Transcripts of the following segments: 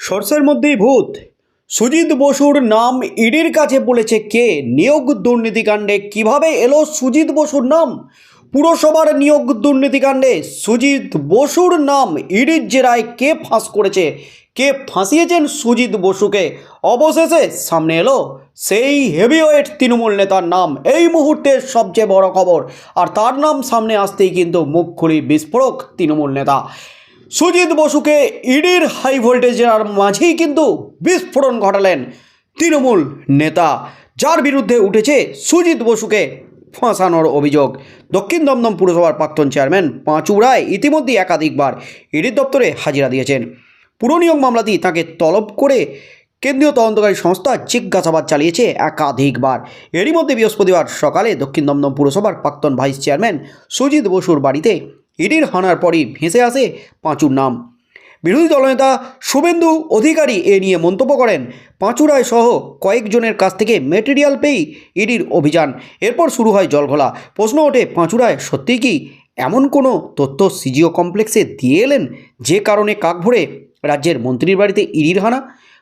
সর্ষের মধ্যেই ভূত। সুজিত বসুর নাম ইডির কাছে বলেছে কে? নিয়োগ দুর্নীতিকাণ্ডে কীভাবে এলো সুজিত বসুর নাম? পুরসভার নিয়োগ দুর্নীতিকাণ্ডে সুজিত বসুর নাম ইডির জেরায় কে ফাঁস করেছে? কে ফাঁসিয়েছেন সুজিত বসুকে? অবশেষে সামনে এলো সেই হেভিওয়েট তৃণমূল নেতার নাম। এই মুহূর্তের সবচেয়ে বড় খবর। আর তার নাম সামনে আসতেই কিন্তু মুখ খুলি বিস্ফোরক তৃণমূল নেতা। সুজিত বসুকে ইডির হাই ভোল্টেজের মাঝেই কিন্তু বিস্ফোরণ ঘটালেন তৃণমূল নেতা। যার বিরুদ্ধে উঠেছে সুজিত বসুকে ফাঁসানোর অভিযোগ। দক্ষিণ দমদম পুরসভার প্রাক্তন চেয়ারম্যান পাঁচু রায় ইতিমধ্যেই একাধিকবার ইডির দপ্তরে হাজিরা দিয়েছেন। পুরনিয়োগ মামলাতেই তাকে তলব করে কেন্দ্রীয় তদন্তকারী সংস্থা জিজ্ঞাসাবাদ চালিয়েছে একাধিকবার। এরই মধ্যে বৃহস্পতিবার সকালে দক্ষিণ দমদম পুরসভার প্রাক্তন ভাইস চেয়ারম্যান সুজিত বসুর বাড়িতে ইডির হানার পরই ভেসে আসে পাঁচুর নাম। বিরোধী দলনেতা শুভেন্দু অধিকারী এ নিয়ে মন্তব্য করেন, পাঁচুরায় সহ কয়েকজনের কাছ থেকে মেটেরিয়াল পেয়েই ইডির অভিযান। এরপর শুরু হয় জলঘোলা। প্রশ্ন ওঠে, পাঁচুরায় সত্যিই কি এমন কোনো তথ্য সিজিও কমপ্লেক্সে দিয়ে এলেন যে কারণে কাক ভরে রাজ্যের মন্ত্রীর বাড়িতে ইডির হানা?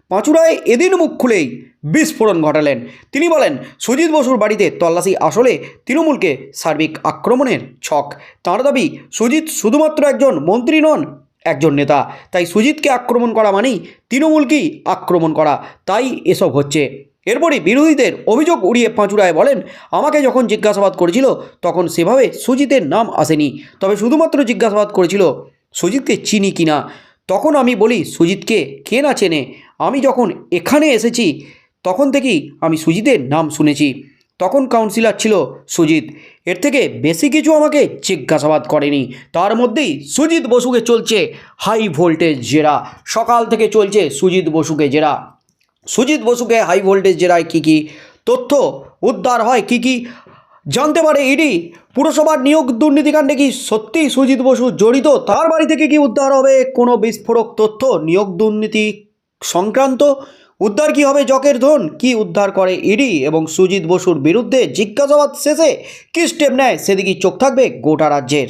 পাঁচুরায় এদিন মুখ খুলেই বিস্ফোরণ ঘটালেন। তিনি বলেন, সুজিত বসুর বাড়িতে তল্লাশি আসলে তৃণমূলকে সার্বিক আক্রমণের ছক। তাঁর দাবি, সুজিত শুধুমাত্র একজন মন্ত্রী নন, একজন নেতা। তাই সুজিতকে আক্রমণ করা মানেই তৃণমূলকেই আক্রমণ করা। তাই এসব হচ্ছে। এরপরই বিরোধীদের অভিযোগ উড়িয়ে পাঁচুরায় বলেন, আমাকে যখন জিজ্ঞাসাবাদ করেছিল, তখন সেভাবে সুজিতের নাম আসেনি। তবে শুধুমাত্র জিজ্ঞাসাবাদ করেছিল, সুজিতকে চিনি কিনা? তখন আমি বলি, সুজিতকে কে না চেনে? আমি যখন এখানে এসেছি, তখন থেকেই আমি সুজিতের নাম শুনেছি। তখন কাউন্সিলর ছিল সুজিত। এর থেকে বেশি কিছু আমাকে জিজ্ঞাসাবাদ করেনি। তার মধ্যেই সুজিত বসুকে চলছে হাই ভোল্টেজ জেরা। সকাল থেকে চলছে সুজিত বসুকে জেরা। সুজিত বসুকে হাই ভোল্টেজ জেরায় কী কী তথ্য উদ্ধার হয় কী কী জানতে পারে ইডি, পুরসভার নিয়োগ দুর্নীতিকাণ্ডে কি সত্যিই সুজিত বসু জড়িত? তার বাড়ি থেকে কি উদ্ধার হবে? কোনো বিস্ফোরক তথ্য? নিয়োগ দুর্নীতি সংক্রান্ত? উদ্ধার কি হবে জকের ধন কি উদ্ধার করে ইডি এবং সুজিত বসুর বিরুদ্ধে? জিজ্ঞাসাবাদ শেষে কী স্টেপ নেয়? সেদিকেই চোখ থাকবে গোটা রাজ্যের।